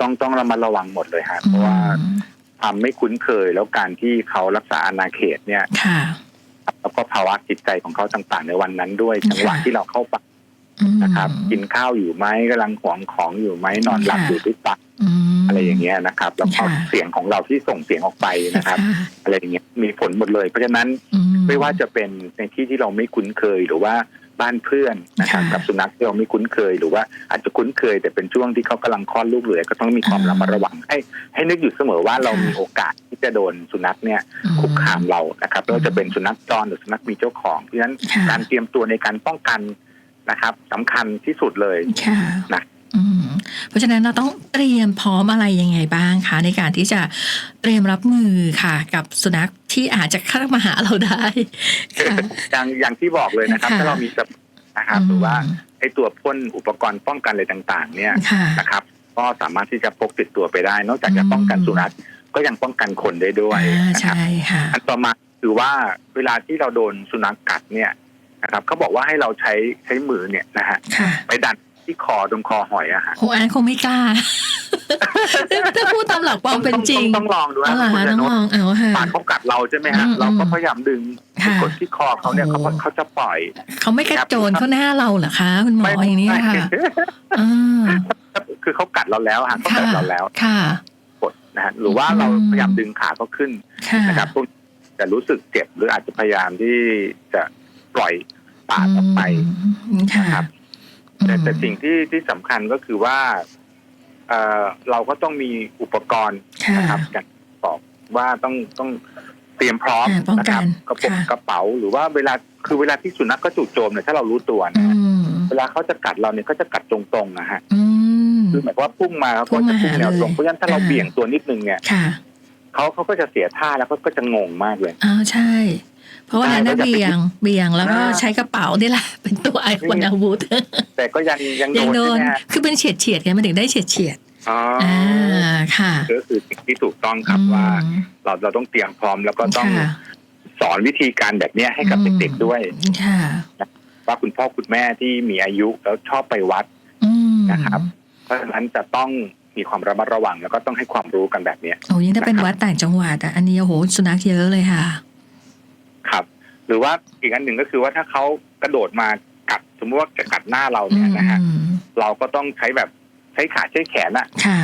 ต้องต้องระมัดระวังหมดเลยฮะเพราะว่าอืม ความไม่คุ้นเคย แล้วการที่เขารักษาอาณาเขตเนี่ยค่ะแล้วก็ภาวะจิตใจของเขาต่างๆ ในวันนั้นด้วยจังหวะค่ะที่เราเข้าไปอืมนะครับ กินข้าวอยู่ไหมกำลังหวงของอยู่ไหมนอนหลับค่ะอยู่หรือเปล่ามอะไรอย่างเงี้ยนะครับ แล้วก็ค่ะเสียงของเราที่ส่งเสียงออกไปนะครับค่ะอะไรอย่างเงี้ยมีผลหมดเลย เพราะฉะนั้นอืไม่ว่าจะเป็นในที่ที่เราไม่คุ้นเคยหรือว่า บ้านเพื่อนนะครับค่ะกับสุนัขที่เราไม่คุ้นเคย หรือว่าอาจจะคุ้นเคย แต่เป็นช่วงที่เขากำลังคลอดลูกเลยก็ต้องมีความอ่าระมัดระวังให้ให้นึกอยู่เสมอว่าเราค่ะมีโอกาสที่จะโดนสุนัขเนี่ยคุกคามเรานะครับไม่ว่าจะเป็นสุนัขจรหรือสุนัขมีเจ้าของเพราะฉะนั้นค่ะการเตรียมตัวในการป้องกันนะครับสำคัญที่สุดเลยค่ะนะอืม เพราะฉะนั้นเราต้องเตรียมพร้อมอะไรยังไงบ้างคะในการที่จะเตรียมรับมือค่ะ กับสุนัขที่อาจจะเข้ามาหาเราได้ค่ะอย่างอย่างที่บอกเลยนะครับค่ะถ้าเรามีสตินะครับหรือว่าไอ้ตัวพ่นอุปกรณ์ป้องกันอะไรต่าง ๆ เนี่ยค่ะนะครับก็สามารถที่จะพกติดตัวไปได้ นอกจากจะป้องกันสุนัขก็ยังป้องกันคนได้ด้วยอ่านะครับใช่ค่ะอันต่อมาคือว่าเวลาที่เราโดนสุนัขกัดเนี่ยนะครับเขาบอกว่าให้เราใช้ใช้มือเนี่ยนะฮะค่ะไปดัน ที่คอตรงคอหอยอะฮะโอ้อันนั้นคงไม่กล้าถ้าพูดตามหลักความเป็นจริงต้องต้องลองดูเอานะล่ะคุณฮะจะต้องโน้ลองเอาค่ะปากเขากัดเราใช่ไหมฮะอืมเราก็พยายามดึงค่ะกดที่คอเขาเนี่ยโอ้เขาเขาจะปล่อย เขาไม่กระโจนเข้าหน้าเราเหรอคะคุณหมออย่างนี้ค่ะอ่าคือเขากัดเราแล้วฮะเขากัดเราแล้วค่ะกดนะฮะหรือว่าเราอืมพยายามดึงขาเขาขึ้นค่ะนะครับพวกจะรู้สึกเจ็บหรืออาจจะพยายามที่จะปล่อยปากออกไปอืมค่ะนะครับ แต่แต่สิ่งที่ที่สำคัญก็คือว่าเอ่อเราก็ต้องมีอุปกรณ์ค่ะนะครับอย่างบอกว่าต้องต้องเตรียมพร้อมอ่าป้องนะกัครันกระปุกค่ะกระเป๋าหรือว่าเวลาคือเวลาที่สุนัขก็จู่โจมเนี่ยถ้าเรารู้ตัวอืนะฮะมเวลาเขาจะกัดเราเนี่ยก็จะกัดตรงๆนะฮะอืมคือหมายความว่าพุ่งมาเขาพุ่ก็งจะมาพุ่งแนวตรงหาเลยเพราะฉะนั้นถ้าเราอ่าเบี่ยงตัวนิดนึงเนี่ยค่ะเขาเขาก็จะเสียท่าแล้วเขาก็จะงงมากเลยอ๋อใช่ เพราะว่านั้นน่ะใช่เบี่ยงเบี่ยงแล้วก็อ่าใช้กระเป๋านี่แหละเป็นตัวไอคนอาวุธแต่ก็ยังยังยังโดโดนนใช่ไหมฮะคือเป็นเฉียดเฉียดๆไงมันถึงได้เฉียดเฉียดอ๋อๆอ่าค่ะก็คือสิ่งที่ถูกต้องครับว่าอืมเราเราต้องเตรียมพร้อมแล้วก็ต้องค่ะสอนวิธีการแบบเนี้ยให้กับเด็กๆด้วยค่ะว่าคุณพ่อคุณแม่ที่มีอายุแล้วชอบไปวัดอืมนะครับ เพราะฉะนั้นจะต้องมีความระมัดระวังแล้วก็ต้องให้ความรู้กันแบบเนี้ยโอ้ยิ่งถ้าเป็นวัดต่างจังหวัดอะอันนี้โอ้โหสุนัขเยอะเลยค่ะ ครับ หรือว่าอีกอันหนึ่งก็คือว่าถ้าเขากระโดดมากัดสมมติว่าจะกัดหน้าเราเนี่ยนะฮะอืมเราก็ต้องใช้แบบใช้ขาใช้แขนอะค่ะ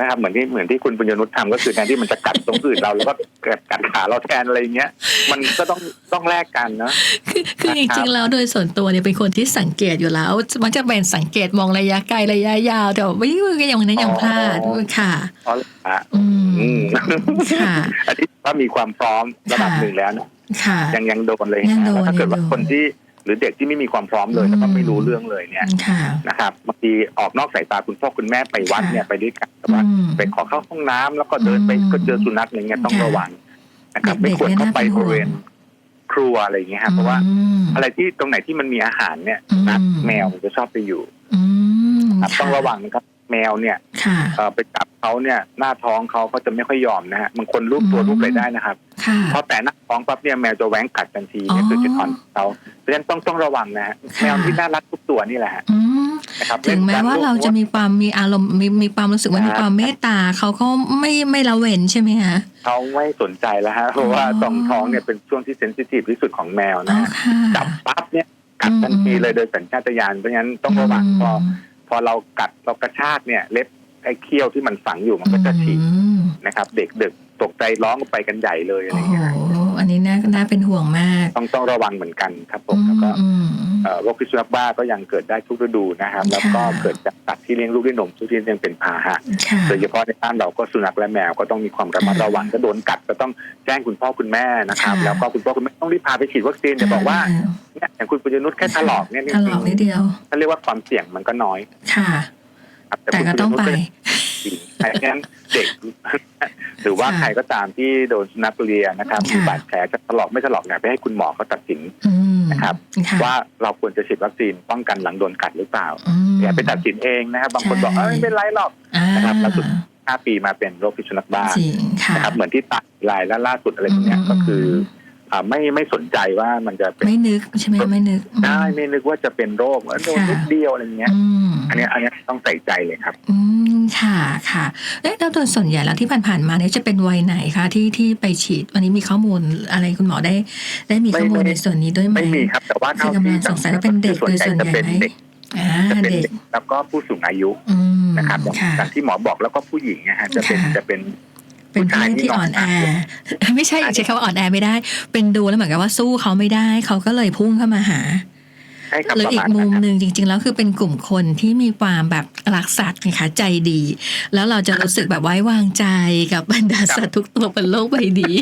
นนะครับเหมือนที่เหมือนที่คุณปุญญนุชทำก็คือแทนที่มันจะกัดตรงอื่นเราแล้วก็เกิดกัดขาเราแทนอะไรอย่างเงี้ย มันก็ต้องต้องแลกกันเนาะคือคือจริงๆแล้วโดยส่วนตัวเนี่ยเป็นคนที่สังเกตอยู่แล้ว มันจะเป็นสังเกตมองระยะไกลระยะยาวแต่ว่าไม่ก็ยังนั้นยังพลาดค่ะเพราะอะอืมอืมค่ะอันนี้ว่ามีความพร้อมระดับหนึ่งแล้วนะ ค่ะ ยังยังโดนเลยยังนะโดนแล้วถ้าเกิดว่ายังโดน คนที่หรือเด็กที่ไม่มีความพร้อมเลยแล้วก็ไม่รู้เรื่องเลยเนี่ยค่ะ นะครับบางทีออกนอกสายตาคุณพ่อคุณแม่ไปวัดค่ะเนี่ยไปด้วยกันแต่ว่าอืมไปขอเข้าห้องน้ำแล้วก็เดินไปอืมก็เจอสุนัขอะไรเงี้ยต้องค่ะระวังนะครับ เด็ไม่กๆควรเข้าไปเนี่ยน่าเป็นบห่วงริเวณครัวอะไรอย่างเงี้ยครับเพราะว่าอืมอะไรที่ตรงไหนที่มันมีอาหารเนี่ยอืมนักแมวมันจะชอบไปอยู่อืมครับค่ะต้องระวังนะครับแมวเนี่ยค่ะ เอ่อไปจับเขาเนี่ยหน้าท้องเขาเขาจะไม่ค่อยยอมนะฮะบางคนรูปตัวอืม รูปอะไรได้นะครับค่ะ พอแต่หน้าท้องปั๊บเนี่ยแมวจะแหว้งกัดทันทีเนี่ยอ๋อคือจุดอ่อนของเขาเพราะฉะนั้นต้องต้องระวังนะฮะค่ะแมวที่น่ารักทุกตัวนี่แหละฮะอืมนะครับถึงแม้ว่าเราจะมีความมีอารมณ์มีมีความรู้สึกว่าอ่ามีมีความเมตตาเขาก็ไม่ไม่ละเว้นใช่ไหมคะเขาไม่สนใจแล้วฮะเพราะว่าอ๋อตรงท้องเนี่ยเป็นช่วงที่เซนซิทีฟที่สุดของแมวอ๋นะอฮะค่ะจับปั๊บเนี่ยกัดทันทีเลยโดยสัญชาตญาณเพราะฉะนั้นต้องระวังพอพอเรากัดเรากระชากเนี่ยเล็บไอ้เขี้ยวที่มันฝังอยู่มันก็จะฉีกอืมนะครับ เด็กเด็ก ตกใจร้องไปกันใหญ่เลยอะไรโอ้อย่างโหเงี้ยอันนี้น่าน่าเป็นห่วงมากต้องต้องระวังเหมือนกันครับผมแล้วก็ อืม เอ่อโรคพิษสุนัขบ้าก็ยังเกิดได้ทุกฤดูนะครับแล้วก็ค่ะเกิดจากสัตว์ที่เลี้ยงลูกด้วยนมทุกที่ยังเป็นพาหะค่ะ โดยเฉพาะในบ้านเราก็สุนัขและแมวก็ต้องมีความระมัดระวังถ้าโดนกัดก็ต้องแจ้งคุณพ่อคุณแม่นะครับ ค่ะ แล้วก็คุณพ่อคุณแม่ต้องรีบพาไปฉีดวัคซีนอย่าบอกว่าเนี่ยอย่างคุณปุญญนุชแค่ถลอกเนี่ยถลอกนิดเดียวถ้าเรียกว่าความเสี่ยงมันก็น้อยค่ะ ครับแต่คุณก็ต้องไป ปุญญนุช จริงเพราะฉะนั้นเด็กหรือว่าค่ะใครก็ตามที่โดนสุนัขเลียนะครับค่ะมีบาดแผลจะถลอกไม่ถลอกเนี่ยไปให้คุณหมอเขาตัดสินอืมนะครับค่ะว่าเราควรจะฉีดวัคซีนป้องกันหลังโดนกัดหรือเปล่าอืมอย่าไปตัดสินเองนะครับบางคนบอกใช่เอ้ยไม่เป็นไรหรอกอ่านะครับล่าสุดห้าปีมาเป็นโรคพิษสุนัขบ้าจริงค่ะนะครับเหมือนที่ตายรายและล่าสุดอะไรพวกเนี้ยอืมก็คือ อ่าไม่ไม่สนใจว่ามันจะเป็นไม่นึกใช่ไหมไม่นึกอืมได้ไม่นึกว่าจะเป็นโรคโดนค่ะนิดเดียวอะไรเงี้ยอืมอันเนี้ยอันเนี้ยต้องใส่ใจเลยครับ อืมค่ะค่ะเอ๊ะแล้วโดยส่วนใหญ่แล้วที่ผ่านๆมาเนี่ยจะเป็นวัยไหนคะที่ที่ไปฉีด วันนี้มีข้อมูลอะไรคุณหมอได้ ได้มีข้อมูลไม่ไม่ในส่วนนี้ด้วยไหมไม่มีครับแต่ว่าคืเท่าอกำลัที่งสงสัยว่าเป็นเด็กส่วนโดยใหญ่ส่วนจะใหญ่เป็นเด็กอ่าจะเป็นเด็กเด็กแล้วก็ผู้สูงอายุอืมนะครับอย่างค่ะอย่างที่หมอบอกแล้วก็ผู้หญิงนะฮะจะเป็นค่ะจะเป็น เป็นผู้เล่นที่อ่อนแอไม่ใช่ใช้คำว่าอ่อนแอไม่ได้ เป็นดูแล้วเหมือนกับว่าสู้เขาไม่ได้ เขาก็เลยพุ่งเข้ามาหาใช่ครับหรือประอีกมาณมุนั้นมครับหนึ่งจริง ๆ แล้วคือเป็นกลุ่มคนที่มีความแบบรักสัตว์ไงคะใจดี แล้วเราจะรู้สึกแบบไว้วางใจกับบรรดาสัตว์ทุกตัวบนโลกใบนี้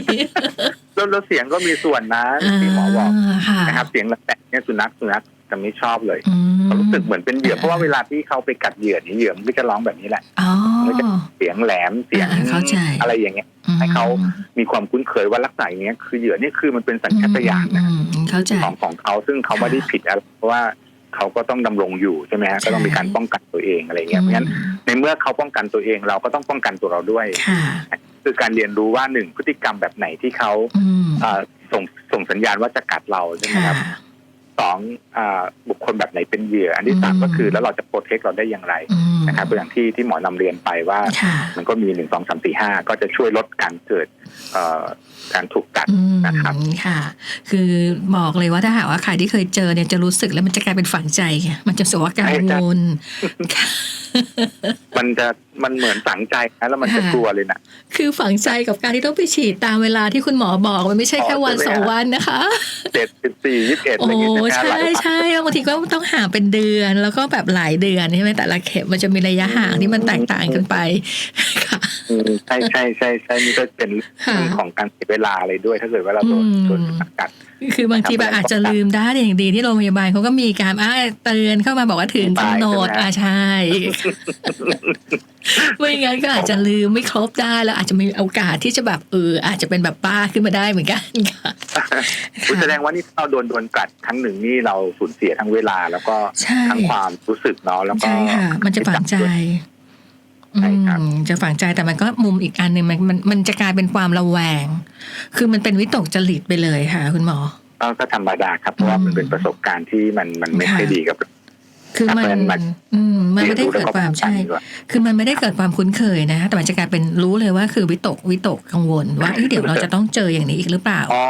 แล้วแล้วเสียงก็มีส่วนนะที่หมอบอกาค่ะนะครับเสียงแหลกๆเนี่ยสุนัขสุนัข จะไม่ชอบเลยอืมเขารู้สึกเหมือนเป็นเหยื่ออ่าเพราะว่าเวลาที่เขาไปกัดเหยื่อนี่เหยื่อมันก็จะร้องแบบนี้แหละอ๋อเสียงแหลมเสียงอ่าเข้าใจอะไรอย่างเงี้ย ให้เขามีความคุ้นเคยว่าลักษณะอย่างเงี้ยคือเหยื่อนี่คือมันเป็นสัญชาตญาณนะอืมอืมเข้าใจของของเขาซึ่งเขาไม่ได้ผิดอะไรเพราะว่าเขาก็ต้องดำรงอยู่ใช่ไหมฮะใช่ก็ต้องมีการป้องกันตัวเองอะไรเงี้ยเพราะงั้นในเมื่อเขาป้องกันตัวเองเราก็ต้องป้องกันตัวเราด้วยค่ะคือการเรียนรู้ว่าหนึ่งพฤติกรรมแบบไหนที่เขาอืมเอ่อส่งส่งสัญญาณว่าจะกัดเราใช่ไหมค่ะครับ สองอ่าบุคคลแบบไหนเป็นเหยื่อ อันที่สามอืมก็คือแล้วเราจะโปรเทคเราได้อย่างไรอืมนะครับอย่างที่ที่หมอนำเรียนไปว่าค่ะมันก็มีหนึ่งสองสามสี่ห้าก็จะช่วยลดการเกิดเอ่อการถูกกัดอืมนะครับค่ะ คือบอกเลยว่าถ้าหากว่าใครที่เคยเจอเนี่ยจะรู้สึกแล้วมันจะกลายเป็นฝังใจไงมันจะรู้สึกว่ากังวลค่ะ มันจะมันเหมือนฝังใจนะแล้วมันจะค่ะกลัวเลยนะคือฝังใจกับการที่ต้องไปฉีดตามเวลาที่คุณหมอบอกมันไม่ใช่แค่วันอ๋อใช่สไหมองฮะวันนะคะเจ็ดสิบสี่ยี่สิบเอ็ดอะโอ้ไรอย่างเงี้ยใช่ไหมใช่หลายวันใช่แล้วบางทีก็ต้องห่างเป็นเดือน แล้วก็แบบหลายเดือนใช่ไหมแต่ละเข็มมันจะมีระยะห่างที่มันแตกต่างกันไปค่ะอืม ใช่ใช่ใช่ใช่นี่ก็เป็นค่ะเรื่องของการเสียเวลาอะไรด้วย ถ้าเกิดว่าเราโดนอืมโดนสุนัขกัดคือบางทีแบบอาจจะลืมได้อย่างดีที่โรงพยาบาลเขาก็มีการอ่าเตือนเข้ามาบอกว่าถึงกำหนดใช่ไหมอ่าใช่ไม่งั้นก็อาจจะลืมไม่ครบได้แล้วอาจจะมีโอกาสที่จะแบบเอออาจจะเป็นแบบป้าขึ้นมาได้เหมือนกันค่ะคุณแสดงว่านี่เราโดนโดนกัดครั้งหนึ่งนี่เราสูญเสียทั้งเวลา แล้วก็ใช่ทั้งความรู้สึกเนาะแล้วก็ใช่ค่ะมันจะฝังใจ ใช่ครับอืมจะฝังใจแต่มันก็มุมอีกอันหนึ่งมันมันมันจะกลายเป็นความระแวง คือมันเป็นวิตกจริตไปเลยค่ะ คุณหมอก็ก็ธรรมดาครับเพราะว่าอืมมันเป็นประสบการณ์ที่มันมันไม่ค่ะค่อยดีกับ คือมันเพราะฉะนั้นมันอืมมันไม่ได้เรียนรู้เกิดความแล้วก็ใช่ป้องกันดีกว่าคือมันไม่ได้เกิดความคุ้นเคยนะ แต่มันจะกลายเป็นรู้เลยว่าคือวิตกวิตกกังวล ว่าเอ้ยเดี๋ยวเราจะต้องเจออย่างนี้อีกหรือเปล่าอ๋อ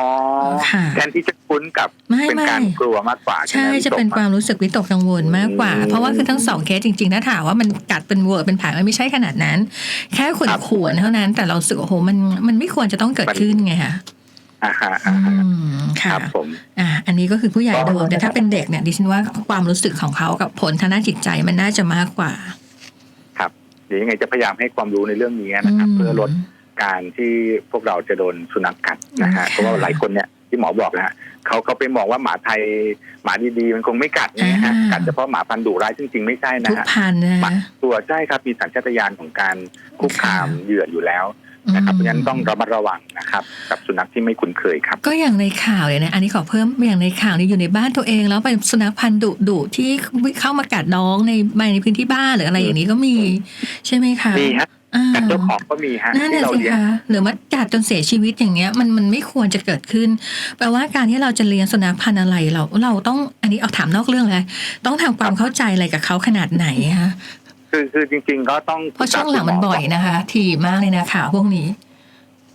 ค่ะแทนที่จะคุ้นกับไม่เป็นไม่การกลัวมากกว่า ใช่ไหมจะเป็นความรู้สึกวิตกกังวลมากกว่าอืมเพราะว่าคือทั้งสองเคสจริงๆถ้าถามว่ามันกัดเป็นเวอร์เป็นแผลมันไม่ใช่ขนาดนั้น แค่ขวนครับขวนๆเท่านั้น แต่เรารู้สึกว่าโอ้โหมันมันไม่ควรจะต้องเกิดขึ้นไงคะ อ่าฮะอือ่าฮะมคค่ะรับผม อะอันนี้ก็คือผู้ใหญ่โดนแต่ถ้าเป็นเด็กเนี่ยดิฉันว่าความรู้สึกของเขากับผลทางด้านจิตใจมันน่าจะมากกว่าครับเดี๋ยวยังไงจะพยายามให้ความรู้ในเรื่องนี้นะครับ เพื่อลดการที่พวกเราจะโดนสุนัขกัดนะฮะ อืมเพราะว่าหลายคนเนี่ยที่หมอบอกนะฮะเขาเขาไปมองว่าหมาไทยหมาดีๆ มันคงไม่กัดนะฮะอ่า กักัดเฉพาะหมาพันธุ์ดุร้ายจริงๆไม่ใช่นะทุกฮะพันธุ์นะหมาตัวใช่ครับมีสัญชาตญาณของการคุกคามเหยื่ออยู่แล้ว นะครับเพราะฉะนั้นต้องระมัดระวังนะครับ กับสุนัขที่ไม่คุ้นเคยครับ ก็อย่างในข่าวเลยนะอันนี้ขอเพิ่มอย่างในข่าวนี่อยู่ในบ้านตัวเองแล้วเป็นสุนัขพันธุ์ดุดุที่เข้ามากัดน้องในในพื้นที่บ้านหรืออะไรอย่างนี้ก็มีใช่ไหมคะมีฮะอ่ากัดเจ้าของก็มีฮะนั่นที่น่ะเราสิเลี้ยงคะหรือว่ากัดจนเสียชีวิตอย่างเงี้ยมันมันไม่ควรจะเกิดขึ้น แปลว่าการที่เราจะเลี้ยงสุนัขพันธุ์อะไรเราเราต้องอันนี้เอาถามนอกเรื่องเลยต้องทำความเข้าใจอะไรกับเขาขนาดไหนคะ คือคือจริง ๆ ก็ต้องเพราะช่วงหลังมันบ่อยนะคะ ทีมากเลยนะข่าวพวกนี้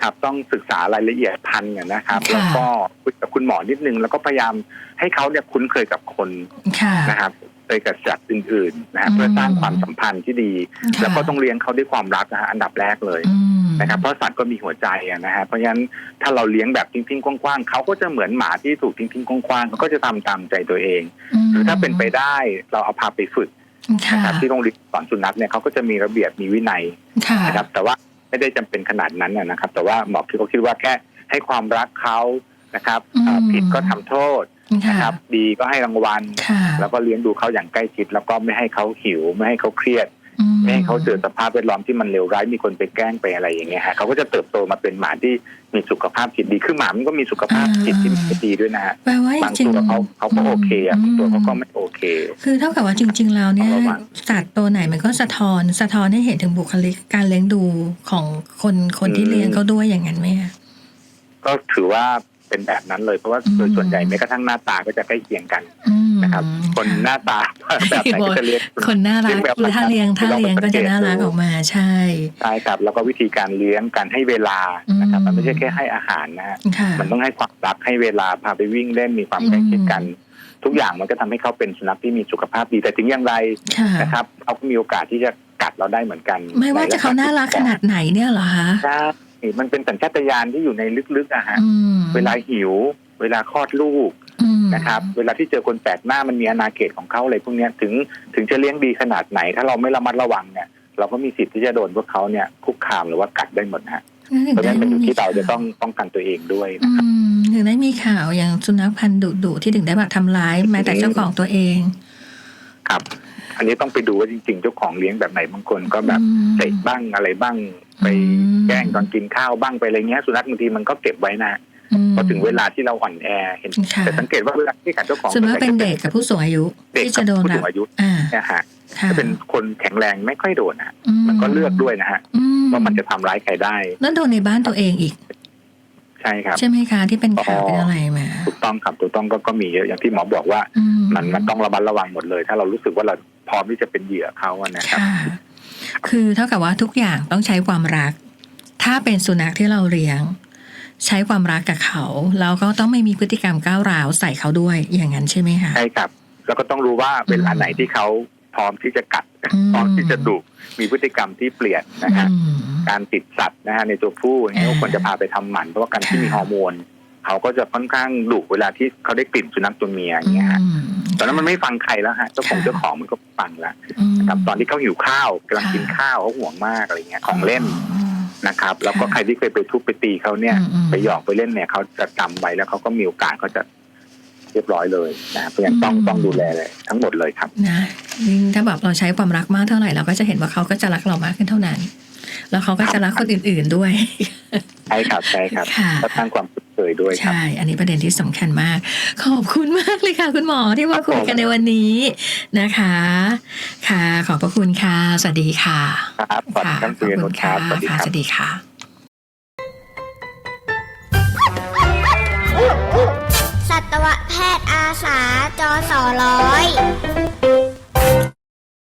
ครับต้องศึกษารายละเอียดพันธุ์กันนะครับค่ะแล้วก็คุยกับคุณหมอนิดนึง แล้วก็พยายามให้เขาเนี่ยคุ้นเคยกับคนค่ะนะครับเคยกับสัตว์อื่นๆนะฮะอืมเพื่อสร้างความสัมพันธ์ที่ดีค่ะแล้วก็ต้องเลี้ยงเขาด้วยความรักนะฮะอันดับแรกเลยอืมนะครับเพราะสัตว์ก็มีหัวใจอะนะฮะเพราะฉะนั้นถ้าเราเลี้ยงแบบทิ้งๆกว้างๆเขาก็จะเหมือนหมาที่ถูกทิ้งๆกว้างๆเขาก็จะทำตามใจตัวเอง หรือถ้าเป็นไปได้เราเอาพาไปฝึกค่ะ นะครับที่โรงเรียนสอนสุนัขเนี่ยเขาก็จะมีระเบียบมีวินัยค่ะนะครับ แต่ว่าไม่ได้จำเป็นขนาดนั้นนะนะครับ แต่ว่าหมอคือเขาคิดว่าแค่ให้ความรักเขานะครับเอ่ออืมผิดก็ทำโทษค่ะนะครับดีก็ให้รางวัลค่ะแล้วก็เลี้ยงดูเขาอย่างใกล้ชิด แล้วก็ไม่ให้เขาหิว ไม่ให้เขาเครียด ไม่ให้เขาเจอสภาพแวดล้อมที่มันเลวร้ายมีคนไปแกล้งไปอะไรอย่างเงี้ยฮะเขาก็จะเติบโตมาเป็นหมาที่มีสุขภาพจิตดีคือหมามันก็มีสุขภาพจิตที่ไม่ดีด้วยนะฮะแปลว่าบางจริงตัวเขาเขาก็โอเคอะบางตัวเขาก็ไม่โอเค คือเท่ากับว่าจริง ๆ แล้วเนี่ยต้องระวังสัตว์ตัวไหนมันก็สะท้อนสะท้อนให้เห็นถึงบุคลิกการเลี้ยงดูของคนคนที่เลี้ยงเขาด้วยอย่างนั้นไหมคะก็ถือว่า เป็นแบบนั้นเลย เพราะว่าโดยอืมส่วนใหญ่แม้กระทั่งหน้าตาก็จะใกล้เคียงกันอืมนะครับ คนหน้าตาแบบไหนก็จะเลี้ยงคนน่ารักเลี้ยงแบบหรือถ้าเลี้ยงถ้าเลี้ยงก็จะน่ารักออกมาใช่ใช่ครับแล้วก็วิธีการเลี้ยงการให้เวลานะครับอืมมันไม่ใช่แค่ให้อาหารนะฮะค่ะมันต้องให้ความรักให้เวลาพาไปวิ่งเล่นมีความใกล้ชิดกันทุกอย่างมันก็ทำให้เขาเป็นสุนัขที่มีสุขภาพดีแต่ถึงอย่างไรค่ะนะครับเขาก็มีโอกาสที่จะกัดเราได้เหมือนกัน ไม่ว่าจะเขาน่ารักขนาดไหนเนี่ยเหรอคะใช่ มันเป็นสัญชาตญาณที่อยู่ในลึกๆอะฮะอืมเวลาหิว เวลาคลอดลูกอืมนะครับ เวลาที่เจอคนแปลกหน้ามันมีอาณาเขตของเขาอะไรพวกเนี้ยถึงถึงจะเลี้ยงดีขนาดไหน ถ้าเราไม่ระมัดระวังเนี่ย เราก็มีสิทธิ์ที่จะโดนพวกเขาเนี่ยคุกคามหรือว่ากัดได้หมดนะฮะเพราะฉะนั้นมันอยู่ที่เราจะต้องป้องกันตัวเองด้วยอืนะครับมถึงได้มีข่าวอย่างสุนัขพันธุ์ดุดุๆที่ถึงได้แบบทำร้ายแม้แต่เจ้าของตัวเอง ครับ อันนี้ต้องไปดูว่าจริงๆ เจ้าของเลี้ยงแบบไหนบางคนก็แบบอืมเตะบ้างอะไรบ้าง ไปอืมแกล้งตอนกินข้าวบ้างไปอะไรเงี้ยสุนัขบางทีมันก็เก็บไว้นะอืมพอถึงเวลาที่เราอ่อนแอเห็นค่ะแต่สังเกตว่าเวลาที่กัดเจ้าของส่วนมากเป็นเด็กกับผู้สูงอายุเด็กที่กัจะบโดนผู้รัสูบงอายุอ่านะฮะค่ะถ้าเป็นคนแข็งแรงไม่ค่อยโดนนะฮะมันก็เลือกด้วยนะฮะอืว่ามันจะทำร้ายใครได้แล้วโดนในบ้านตัวเองอีกใช่ครับใช่ไหมคะที่เป็นข่าวเป็นอะไรมาถูกต้องครับถูกต้องก็ก็มีเยอะอย่างที่หมอบอกว่าอืมันมันต้องระมัดระวังหมดเลย ถ้าเรารู้สึกว่าเราพร้อมที่จะเป็นเหยื่อเขาอะนะครับ ค่ะคือเท่ากับว่าทุกอย่างต้องใช้ความรัก ถ้าเป็นสุนัขที่เราเลี้ยง ใช้ความรักกับเขาแล้วก็ต้องไม่มีพฤติกรรมก้าวร้าวใส่เขาด้วยอย่างนั้นใช่ไหมคะใช่ครับ แล้วก็ต้องรู้ว่าเวลาไหนที่เขาพร้อมที่จะกัดอืมพร้อมที่จะดุมีพฤติกรรมที่เปลี่ยนนะฮะอืมการติดสัตว์นะฮะในตัวผู้อย่างเงี้ยอ่าก็ควรจะพาไปทำหมันเพราะว่าการที่ค่ะมีฮอร์โมนเขาก็จะค่อนข้างดุเวลาที่เขาได้กลิ่นสุนัขตัวเมียอย่างเงี้ยฮะ อืมตอนนั้นมันไม่ฟังใครแล้วฮะเจ้าของค่ะเจ้าของมันก็ฟังละอืมนะครับตอนที่เขาหิวข้าวกำลังค่ะกินข้าวเขาห่วงมากอะไรเงี้ยของเล่นอ๋อนะครับ แล้วก็ค่ะใครที่เคยไปทุบไปตีเขาเนี่ยอืมอืมไปหยอกไปเล่นเนี่ยเขาจะจำไว้แล้วเขาก็มีโอกาสเขาจะเรียบร้อยเลยนะเพราะฉะนั้นต้องอืมต้องดูแลเลยทั้งหมดเลยครับนะยิ่งถ้าแบบเราใช้ความรักมากเท่าไหร่เราก็จะเห็นว่าเขาก็จะรักเรามากขึ้นเท่านั้น แล้วเขาก็จะรักคนอื่นๆด้วย ใช่ครับใช่ครับค่ะ ก็สร้างความคุ้นเคยด้วยครับ ใช่ อันนี้ประเด็นที่สำคัญมาก ขอบคุณมากเลยค่ะ คุณหมอที่มาคุยกันในวันนี้นะคะ ค่ะ ขอบพระคุณค่ะ สวัสดีค่ะครับขอบคุณครับคุณยนุชครับสวัสดีค่ะครับ สวัสดีค่ะ สัตวแพทย์อาสาจอสอร้อย